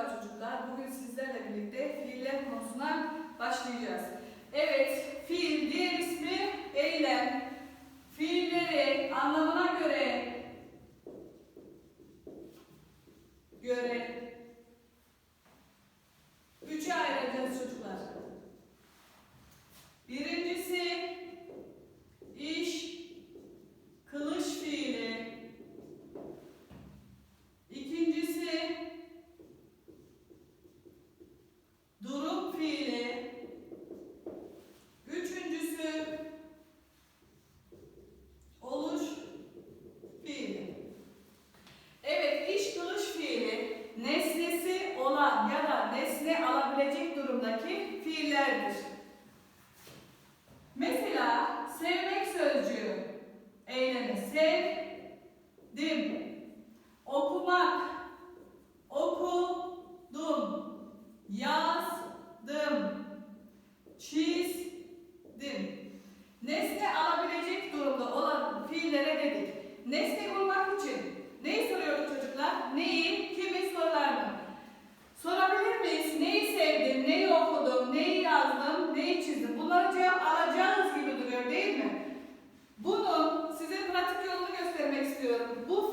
Merhaba çocuklar. Bugün sizlerle birlikte fiiller konusuna başlayacağız. Evet, fiil diğer ismi eylem. Fiilleri anlamına göre göre sevdim. Okumak, okudum, yazdım, çizdim. Nesne alabilecek durumda olan fiillere dedik. Nesne bulmak için neyi soruyoruz çocuklar? Neyi, kimi sorular mı? Sorabilir miyiz? Neyi sevdim, neyi okudum, neyi yazdım, neyi çizdim? Bunları cevap alacağınız gibi duruyor değil mi? Bunu size pratik por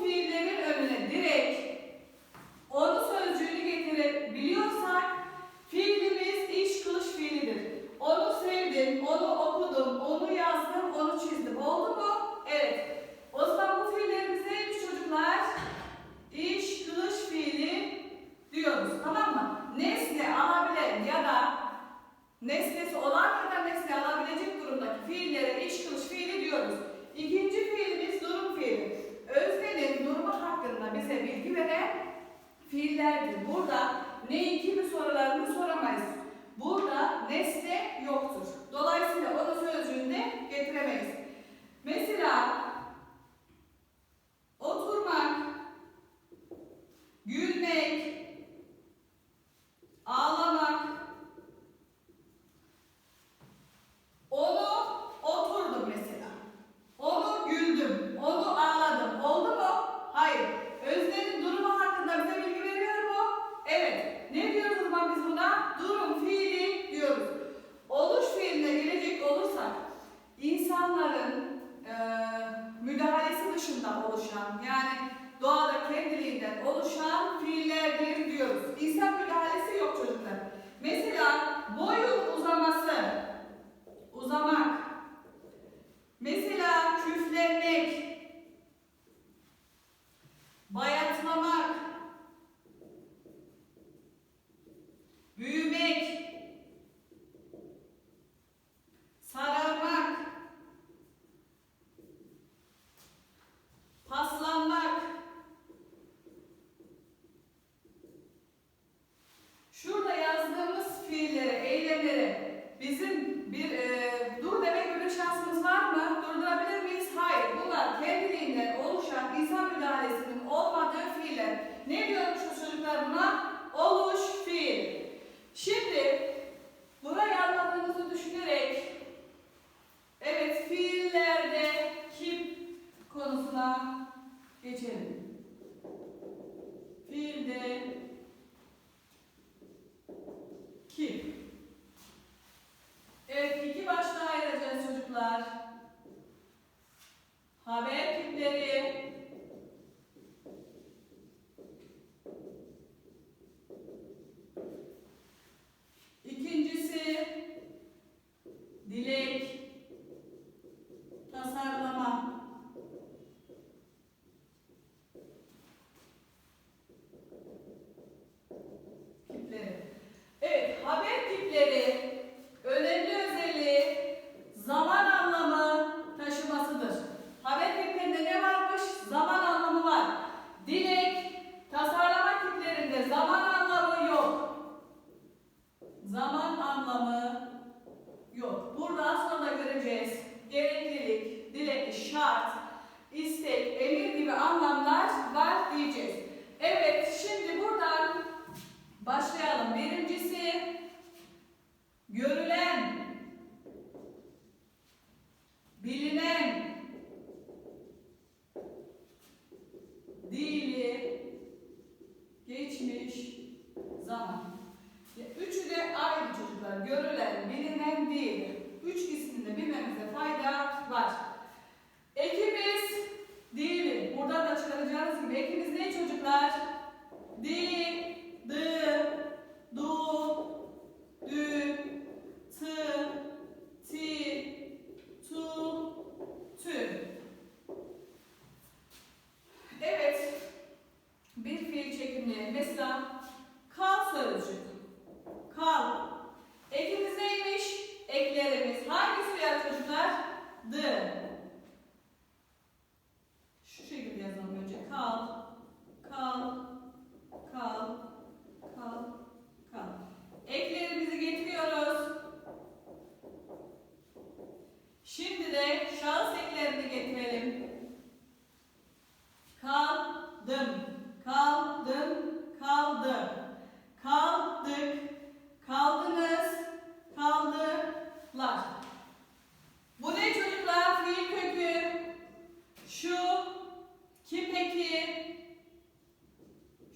fiillerdir. Burada neyi kimi sorularını soramayız. Burada nesne yoktur. Dolayısıyla onu sözcüğünde getiremeyiz. insan müdahalesinin olmadığı fiile. Ne diyormuş o çocuklar buna? Oluş fiil. Şimdi burayı anladığınızı düşünerek evet fiillerde kim konusuna geçelim. Fiilde kim? Evet iki başlığa ayıracağız çocuklar.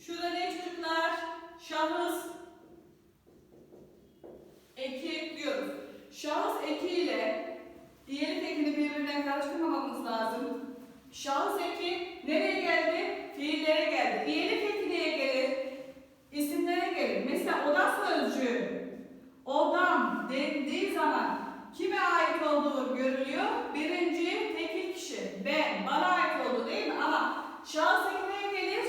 Şurada ne çocuklar? Şahıs eki ekliyoruz. Şahıs ekiyle diğer tekini birbirinden karıştırmamamız lazım. Şahıs eki nereye geldi? Fiillere geldi. Diğer eki neye gelir? İsimlere gelir. Mesela oda sözcüğü odam dendiği zaman kime ait olduğu görülüyor? Birinci tekil kişi. Ben. Bana ait oldu değil mi? Ama şahıs ekine gelir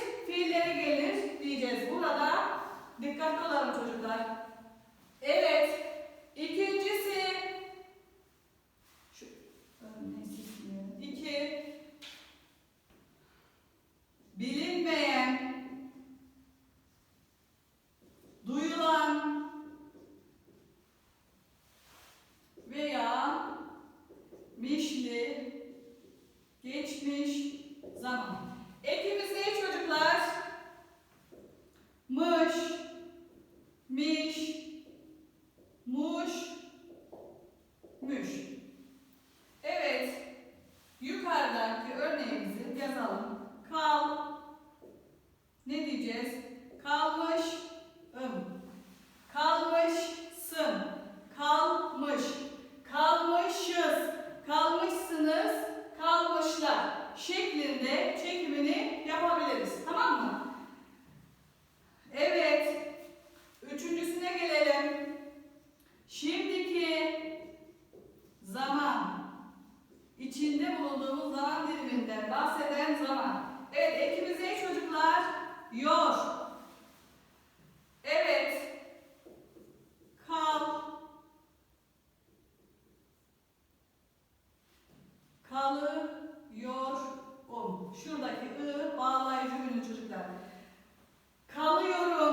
Şuradaki ı bağlayıcı ünlü çocuklar. Kalıyorum.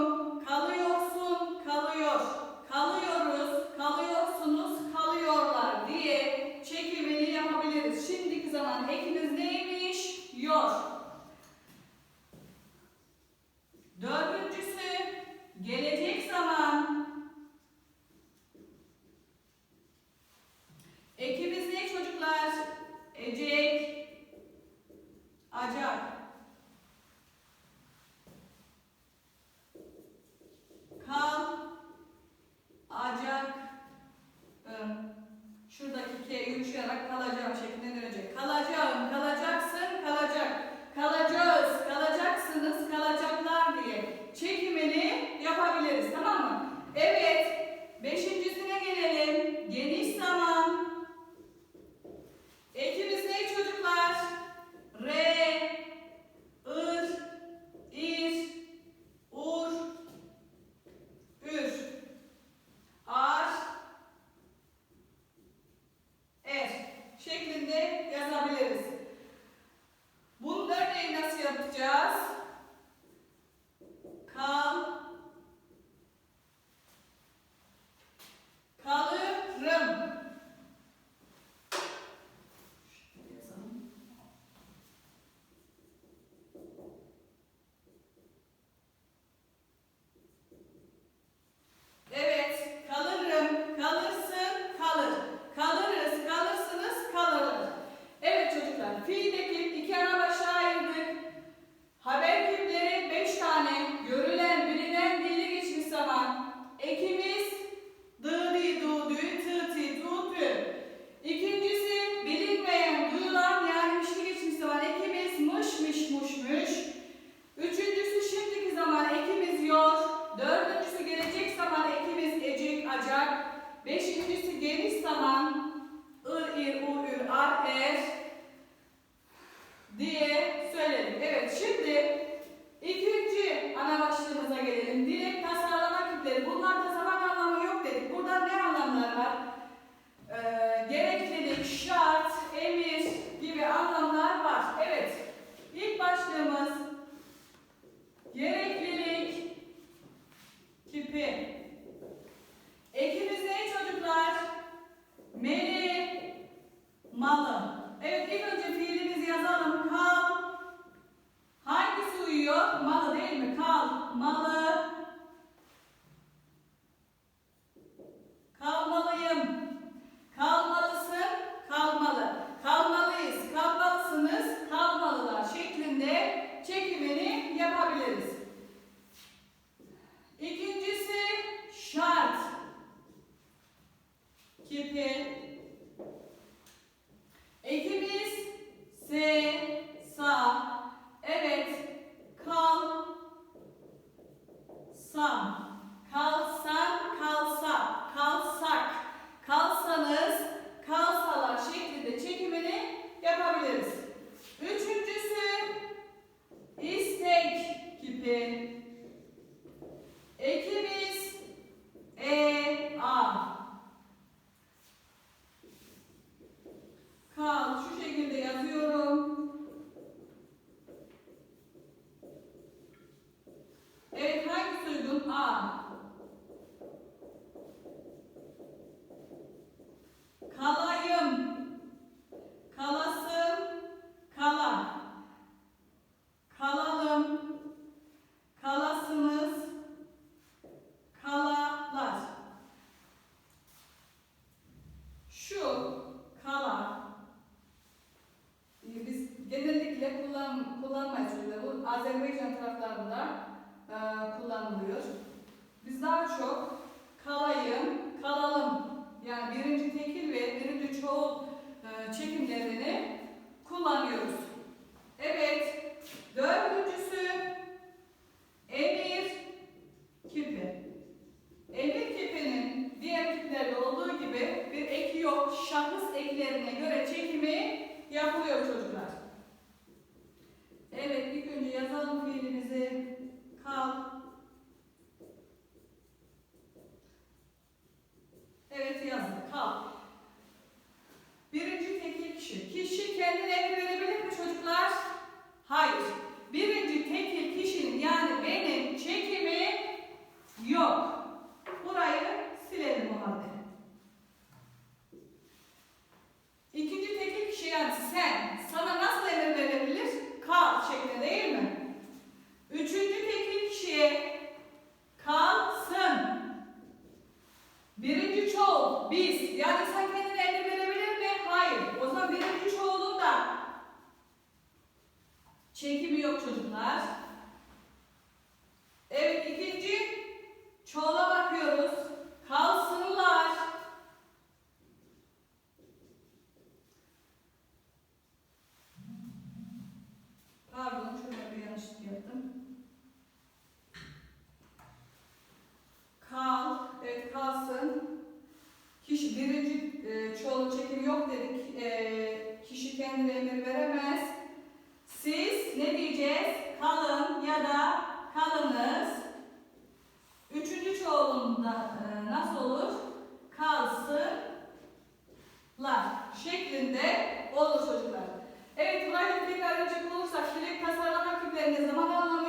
не замагала